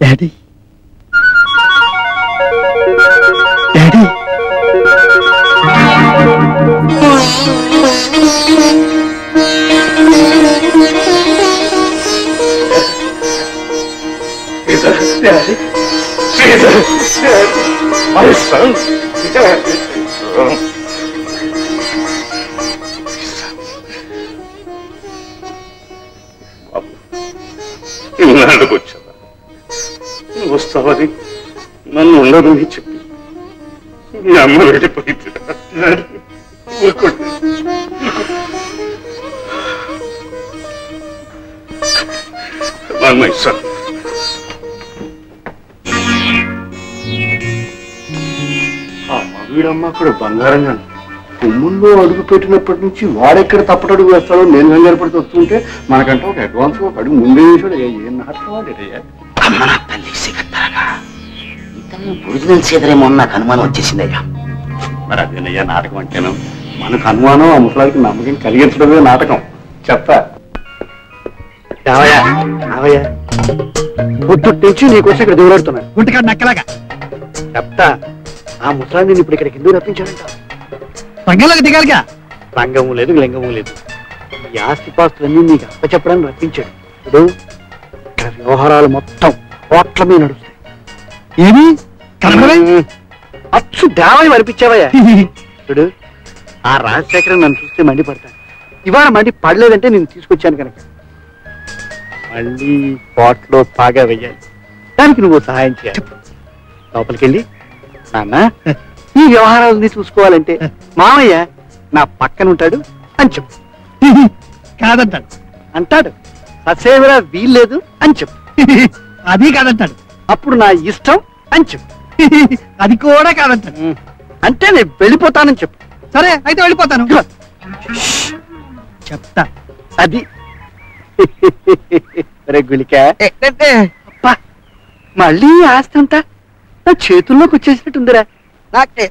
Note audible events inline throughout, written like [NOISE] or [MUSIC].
Daddy daddy My son. వస్తావని నన్ను ఉండదని చెప్పి. మీ అమ్మ వెళ్ళిపోయింది ఊరుకోండి. మై బంగారంగా కొమ్ముల్లో అడుగు పెట్టినప్పటి నుంచి వాడెక్కడ తప్పటడుగు వేస్తాడో నేను కంగారు పడితే వస్తుంటే మనకంటే ఒక అడ్వాన్స్ ఒక అడుగు ముందే చూడ ఏం నాటకం అమ్మ నా తల్లి ఇతను ఒరిజినల్ సీదరేమో అని నాకు అనుమానం వచ్చేసిందయ్యా. మరి అదేనయ్యా నాటకం అంటేను. మనకు అనుమానం ఆ ముసలాడికి నమ్మకం కలిగించడమే నాటకం. చెప్తా రావయ్యా రావయ్యా. పొద్దుటి నుంచి నీకోసం ఇక్కడ దూరాడుతున్నా గుంటకాడు నక్కలాగా. చెప్తా ఆ ముసలాన్ని నేను ఇప్పుడు ఇక్కడికి ఎందుకు రప్పించాడంట. రంగంలోకి దిగాలిగా. రంగము లేదు లింగము లేదు. ఈ ఆస్తిపాస్తులన్నీ నీకు అప్పచెప్పడానికి రప్పించాడు. ఇప్పుడు ఇక్కడ వ్యవహారాలు మొత్తం కోట్ల మీద నడుస్తాయి. ఏమి? అచ్చు దేవాయి అనిపించావయ్యా. చూడు ఆ రాజశేఖరం నన్ను చూస్తే మండిపడతాను ఇవాళ మండి పడలేదంటే నేను తీసుకొచ్చాను కనుక. మళ్ళీ పాట్లో బాగా వెయ్యాలి. దానికి నువ్వు సహాయం చేయాలి. లోపలికి వెళ్ళి నాన్న ఈ వ్యవహారాలని చూసుకోవాలంటే మామయ్య నా పక్కన ఉంటాడు అని చెప్పు. కాదంటాడు. అంటాడు. ససేవరా వీల్లేదు అని చెప్పు. అది కాదంటాడు. అప్పుడు నా ఇష్టం అని చెప్పు. అది కూడా కాదంటాడు. అంటే నేను వెళ్ళిపోతానని చెప్పు. సరే అయితే వెళ్ళిపోతాను. చెప్తా. అది. అబ్బా, మళ్ళీ ఆస్తి అంతా నా చేతుల్లోకి వచ్చేసినట్టుందిరా. నాకే.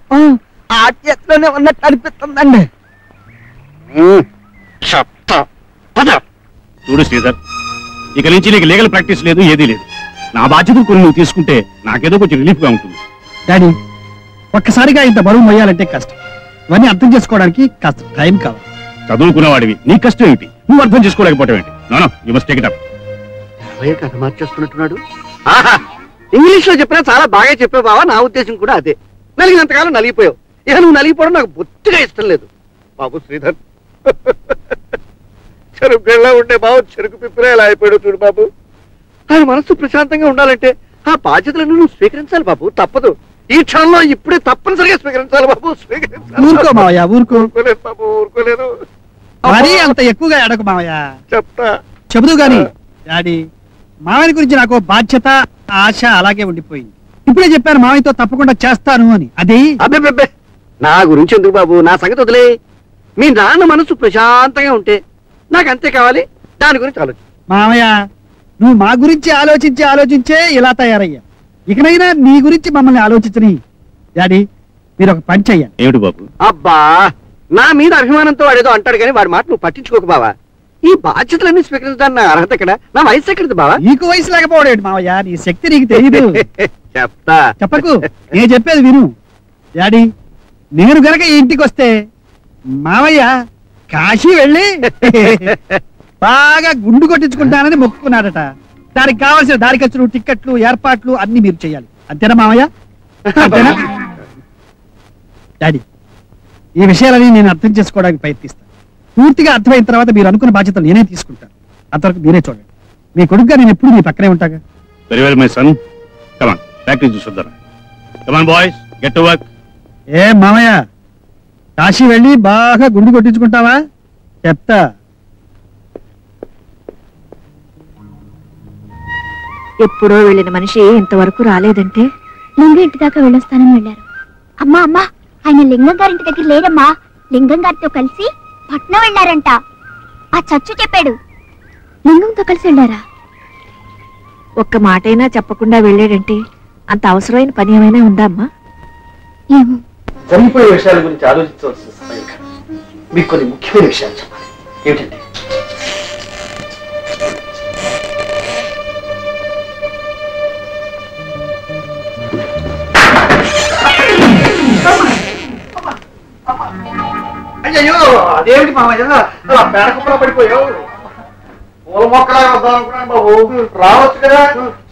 ఆ చేతిలోనే ఉన్నట్టు అనిపిస్తుందండి. చెప్తా. పద. చూడు శ్రీధర్ ఇక నుంచి నీకు లీగల్ ప్రాక్టీస్ లేదు ఏదీ లేదు. నా బాధ్యతలు కొన్ని నువ్వు తీసుకుంటే నాకేదో కొంచెం రిలీఫ్గా ఉంటుంది. డాడీ ఒక్కసారిగా ఇంత బరువు మొయ్యాలంటే కష్టం. ఇవన్నీ అర్థం చేసుకోవడానికి కాస్త టైం కావాలి. చదువుకున్నవాడివి నీ కష్టం ఏంటి నువ్వు అర్థం చేసుకోలేకపోవటం ఏంటి? No you must take it up కథ మార్చేస్తున్నట్టున్నాడు? ఆహా! ఇంగ్లీష్లో చెప్పినా చాలా బాగా చెప్పావు బావా నా ఉద్దేశం కూడా అదే. నలిగినంతకాలం నలిగిపోయావు. ఇక నువ్వు నలిగిపోవడం నాకు బొత్తిగా ఇష్టం లేదు. బాబు శ్రీధర్. చెరుకు గళ్ళ ఉండే బాబు చెరుకు పిప్పిరే ఇలా అయిపోయాడు చూడు బాబు. ఆయన మనసు ప్రశాంతంగా ఉండాలంటే ఆ బాధ్యతలను నువ్వు స్వీకరించాలి బాబు తప్పదు. ఈ క్షణంలో ఇప్పుడే తప్పనిసరిగా స్వీకరించాలి బాబు స్వీకరించాలి. ఊరుకో మావయ్య ఊరుకో. ఊరుకోలేదు బాబు ఊరుకోలేదు. మరీ అంత ఎక్కువగా ఎడకు మావయ్య. చెప్తా. చెబుదు గాని డాడీ మావయ్య గురించి నాకు బాధ్యత ఆశ అలాగే ఉండిపోయింది. ఇప్పుడే చెప్పాను మావయ్యతో తప్పకుండా చేస్తాను అని. అది? అబ్బే నా గురించి ఎందుకు బాబు? నా సంగతి వదిలే మీ నాన్న మనసు ప్రశాంతంగా ఉంటే నాకు అంతే కావాలి. దాని గురించి ఆలోచన. మావయ్య నువ్వు మా గురించి ఆలోచించి ఆలోచించే ఇలా తయారయ్యా. ఇకనైనా నీ గురించి మమ్మల్ని ఆలోచించని. డాడీ మీరు ఒక పని చెయ్యండి. ఏమిటి బాబు? అబ్బా నా మీద అభిమానంతో వాడేదో అంటాడు కానీ వాడి మాట నువ్వు పట్టించుకోకు బావా. ఈ బాధ్యతలన్నీ స్వీకరించడానికి నా అర్హత ఎక్కడ? నా వయసు ఎక్కడిది బావా? నీకు వయసు లేకపోవడేంటి మావయ్య నీ శక్తి నీకు తెలియదు [LAUGHS] చెప్తా. చెప్పకు. నేను చెప్పేది విను. డాడీ నేను గనక ఈ ఇంటికి వస్తే మావయ్య కాశీ వెళ్ళి బాగా గుండు కొట్టించుకుంటానని మొక్కుకున్నాడట. దానికి కావాల్సిన దారి ఖర్చులు టిక్కెట్లు ఏర్పాట్లు అన్ని మీరు చేయాలి. అంతేనా మావయ్య అంతేనా? డాడీ ఈ విషయాలని నేను అర్థం చేసుకోవడానికి ప్రయత్నిస్తాను. పూర్తిగా అర్థమైన తర్వాత మీరు అనుకున్న బాధ్యతలు నేనే తీసుకుంటాను. అంతవరకు మీరే చూడండి. మీ కొడుకుగా నేను ఎప్పుడు మీ పక్కనే ఉంటాగా? Very well my son come on practice చూసొద్దాం come on boys get to work ఏ మామయ్య? కాశీ వెళ్ళి బాగా గుండు కొట్టించుకుంటావా? చెప్తా. ఎప్పుడో వెళ్ళిన మనిషి ఇంతవరకు రాలేదంటే లింగం ఇంటి దాకా వెళ్ళొస్తానని వెళ్ళారు. అమ్మా అమ్మా ఆయన లింగం గారింటి దగ్గర లేరమ్మా. లింగం గారితో కలిసి పట్నం వెళ్ళారంట. ఆ చచ్చు చెప్పాడు. లింగంతో కలిసి వెళ్ళారా? ఒక్క మాటైనా చెప్పకుండా వెళ్ళాడంటే అంత అవసరమైన పని ఏమైనా ఉందా అమ్మా? ఏమో. జరిగిపోయే విషయాల గురించి ఆలోచించవలసిన సమయం కాదు. మీకు కొన్ని ముఖ్యమైన విషయాలు చెప్పాలి. ఏమిటంటే అయ్యో అదేమిటి మామయ్య అలా పేడకుప్పలో పడిపోయావు? పూల మొక్కలా వద్దాం అనుకున్నాను బాబు. రావచ్చు కదా.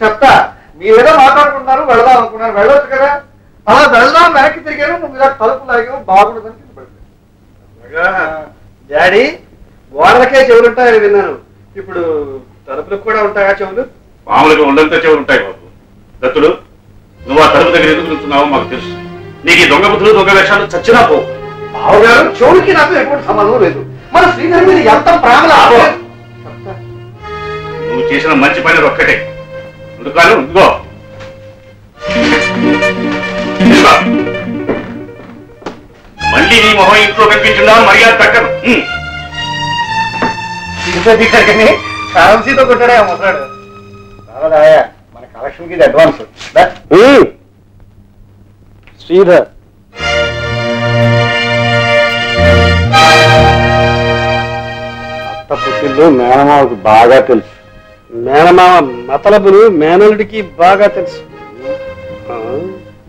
చెప్తా. మీరేదో మాట్లాడుకుంటున్నారు వెళదాం అనుకున్నాను. వెళ్ళొచ్చు కదా. అలా వెళ్దాం వెనక్కి తిరిగాను నువ్వు ఇలా తలుపు లాగావు బాగుండదని కింద పడిపోయావు. డాడీ గోడలకే చెవులు ఉంటాయని విన్నాను. ఇప్పుడు తలుపులకు కూడా ఉంటాయా చెవులు? మామూలుగా ఉండంత చెవులు ఉంటాయి బాబు. దత్తుడు నువ్వు ఆ తలుపు దగ్గర ఎందుకు నిల్చున్నావో మాకు తెలుసు. నీకు ఈ దొంగ బుద్ధులు దొంగ వేషాలు చచ్చినా పో బావగారు చెవులకి నాకు ఎటువంటి సంబంధం లేదు. మన శ్రీధర్ మీద ఎంత ప్రేమ. నువ్వు చేసిన మంచి పని ఒక్కటే. ఉడుకాలు ఇదిగో ఇదిగో. మళ్ళీ నీ మొహం ఇంట్లో కనిపించిందా? మర్యాద తక్కదు ఉమ్. కానీ కరెన్సీతో కొట్టాడే ఆ ముసలాడు? రావదాయా మన కలెక్షన్కి అడ్వాన్స్. శ్రీధర్. అత్త పుట్టిల్లు మేనమావకి బాగా తెలుసు. మేనమావ మతలబులు మేనలుడికి బాగా తెలుసు.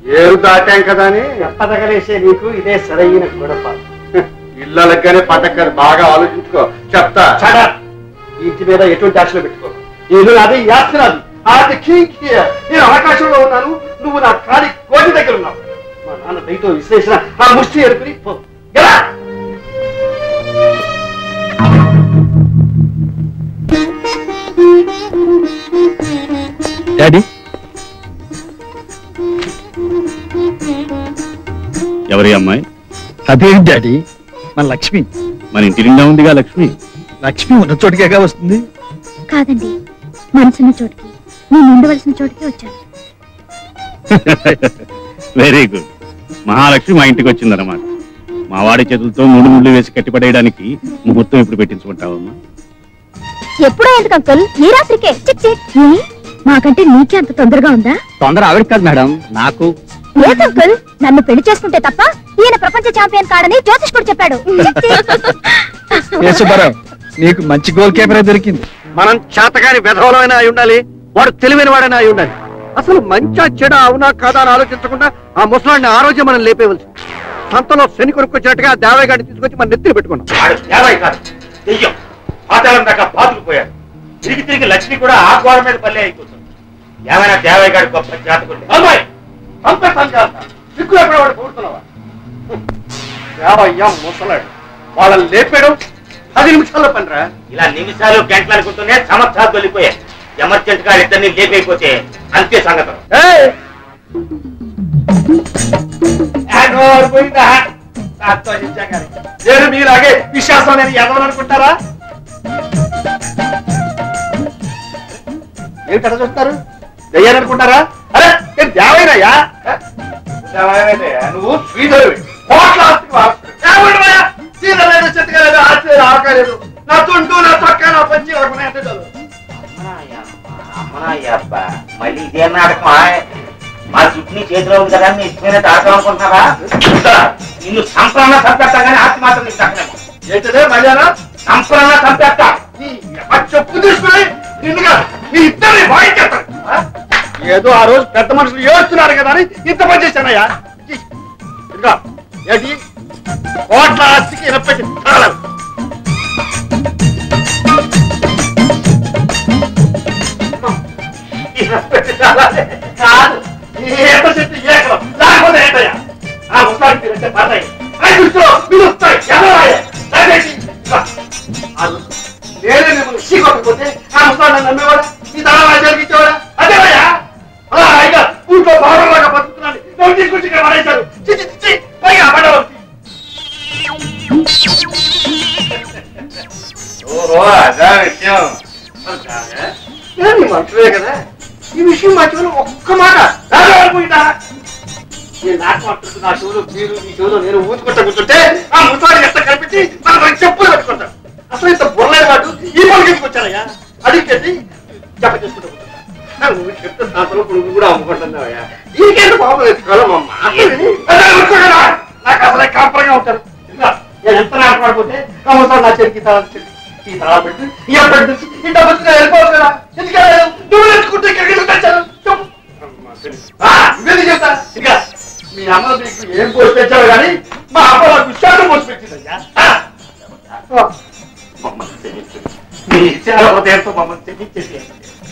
ఏరు దాటాం కదా అని? ఎప్పదగలేసే నీకు ఇదే సరైన గొడవ. ఇళ్ళలకనే పట్టకని బాగా ఆలోచించుకో. చెప్తా. ఇంటి మీద ఎటువంటి ఆశలు పెట్టుకో. నాది ఈ ఆస్తి నాది. కీ. నేను ఆకాశంలో ఉన్నాను నువ్వు నా కాలి కోటి దగ్గర ఉన్నావు. మా నాన్న దయతో విశ్లేషణ ఆ ముష్టి ఎరుకుని పో. డాడీ ఎవరి అమ్మాయి? అదేంటి డాడీ? మన లక్ష్మి. మన ఇంటి నిండా ఉందిగా లక్ష్మి? లక్ష్మి ఉన్న చోటుకేగా వస్తుంది? కాదండి మనసున్న చోటికి. నేను ఉండవలసిన చోటికి వచ్చాను. [LAUGHS] వెరీ గుడ్ మహాలక్ష్మి మా ఇంటికి వచ్చిందన్నమాట. మా వాడి చేతులతో మూడు ముళ్ళు వేసి కట్టిపడేయడానికి ముహూర్తం ఇప్పుడు పెట్టించుకుంటావమ్మా? ఎప్పుడో ఎందుకు అంకుల్? ఈ రాత్రికే. చిక్ చిక్. ఏ? మాకంటే నీకే అంత తొందరగా ఉందా? తొందర ఆవిడ కాదు మేడం నాకు అంకుల్? నన్ను పెళ్ళి చేసుకుంటే తప్ప ఈయన ప్రపంచ ఛాంపియన్ కాడని చెప్పాడు. చిక్. ఏ సుబ్బారావు నీకు మంచి గోల్ కీపరే దొరికింది. మనం చేతగాని విధవలమైనా అయి ఉండాలి వాడు తెలివైన వాడైనా అయి ఉండాలి. అసలు మంచా చెడ అవునా కాదా అని ఆలోచించకుండా ఆ ముసలాడిని ఆ రోజే మనం లేపేవలసి సంతలో శని కొనుక్కొచ్చినట్టుగా దేవయ్య గారిని తీసుకొచ్చి మన నెత్తిని పెట్టుకున్నాం. పాతాళం దాకా తిరిగి తిరిగి లక్ష్మి కూడా ఆ గోడ మీద పల్లె అయిపోతుంది. ఏమైనా దేవయ్య గారి గొప్ప అమ్మాయి! సంపేస్తాను చేస్తా సిగ్గు ఎక్కడ వాడు పూడుతున్నావా దేవయ్య ముసలాడు. వాళ్ళని లేపేయడం పది నిమిషాల్లో పనిరా. ఇలా నిమిషాలు గంటలు అనుకుంటూనే సంవత్సరాలు తొలిపోయాయి. ఎమర్జెంట్గా ఇద్దరిని లేపైపోతే అంతే సంగతం! నేను మీలాగే విశ్వాసం నేను ఎదవనుకుంటారా ఏమిటా చూస్తారు దయ్యాలనుకుంటారా అరే నేను దేవైనయ్యా నువ్వు శ్రీధరువి కోట్ల ఆస్తికి వారసుడు. దేవుడివయ్యా! శ్రీధర్ లేదు, చెట్టుగా లేదు, ఆస్తి లేదు, ఆవకాయ లేదు. నా తుంటు నా చొక్క నా పంచి మళ్ళీ ఇదే నాటకమా మా చుట్టూ చేతిలో ఉంది కదా మీ ఇష్టమైన తాటం అనుకుంటున్నారా నిన్ను సంపన్న చంపేస్తా కానీ ఆస్తి మాత్రం నీకు దక్కలేము. ఏంటదే మళ్ళా సంపన్న చంపేస్తా చెప్పు తీసుకుని నిన్నుగా ఏదో ఆ రోజు పెద్ద మనుషులు ఏడుస్తున్నారు కదా అని ఇంత పని చేశానయ్యా. ఇదిగో ఏంటి కోట్ల ఆస్తికి ఇనపెట్టి తాళం. కాదు. ఏట చెట్టు ఏకలం. లేకపోతే ఓహో అదా విషయం. మంచిదే కదా? ఈ విషయం మా చెవులు ఒక్క మాట. నేను నాకు మాట్లాడుతూ నా చెవులు మీరు మీ చెవులు నేను ఊతుకుంటా కూర్చుంటే ఆ ముసలాన్ని ఎంత కనిపెట్టి మన చెప్పులు పెట్టుకుంటాను అసలు ఇంత బుర్రలేని వాడు ఈ అడిగేసి జప చేసుకుంటా నువ్వు చెప్తే సాయంత్రం పురుగు కూడా అమ్ముకుంటున్నావయ్యా ఇంకేంటి పాపం ఎత్తుకోవాలమ్మా కాపురంగా ఉంటారు. నేను ఎంత నాటపడిపోతే నా చెరికి తలాలు చెరికి ఈ తలా పెట్టి ఈ అప్పటి నుంచి ఇంత వచ్చి వెళ్ళిపోవచ్చు కదా. ఎందుకు వెళ్ళలేదు? నువ్వు ఎత్తుకుంటే ఇక్కడికి తెచ్చాను చెప్పు ఆ, ఇవన్నీ చెప్తా ఇంకా మీ అమ్మ మీకు ఏం పోసి తెచ్చావు కానీ మా అమ్మ నాకు విషయాలు పోసి పెట్టిందయ్యా. ఆ. మమ్మల్ని క్షమించు. మీ ఇచ్చాల హృదయంతో మమ్మల్ని క్షమించేసి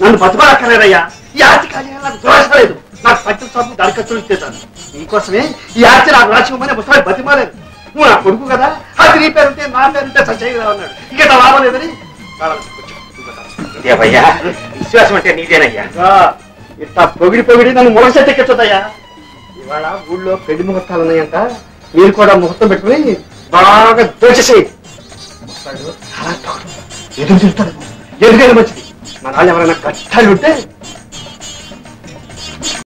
నన్ను బతకలేదయ్యా ఈ ఆర్తి కానీ నాకు దోషలేదు నాకు పచ్చల సాపు దరఖాస్తు ఇచ్చేసాను నీకోసమే ఈ ఆర్తి నాకు రాసివ్వమని ముసలి బతిమాలేదు నువ్వు నా కొడుకు కదా. నీ పేరుంటే నా పేరుంటే సత్యగా అన్నాడు. ఇంకా లాభం లేదని ఇదేవయ్యా విశ్వాసం అంటే నీదేనయ్యా? ఇట్లా పొగిడి పొగిడి నన్ను మొలసెట్టెక్కించదయ్యా ఇవాళ ఊళ్ళో పెళ్ళి ముహూర్తాలు ఉన్నాయంట. మీరు కూడా ముహూర్తం పెట్టుకుని బాగా దోచేసేయి. ఎదురు చూస్తాడు. ఎందుకైనా మంచిది. మన వాళ్ళు ఎవరైనా కష్టాలు ఉంటే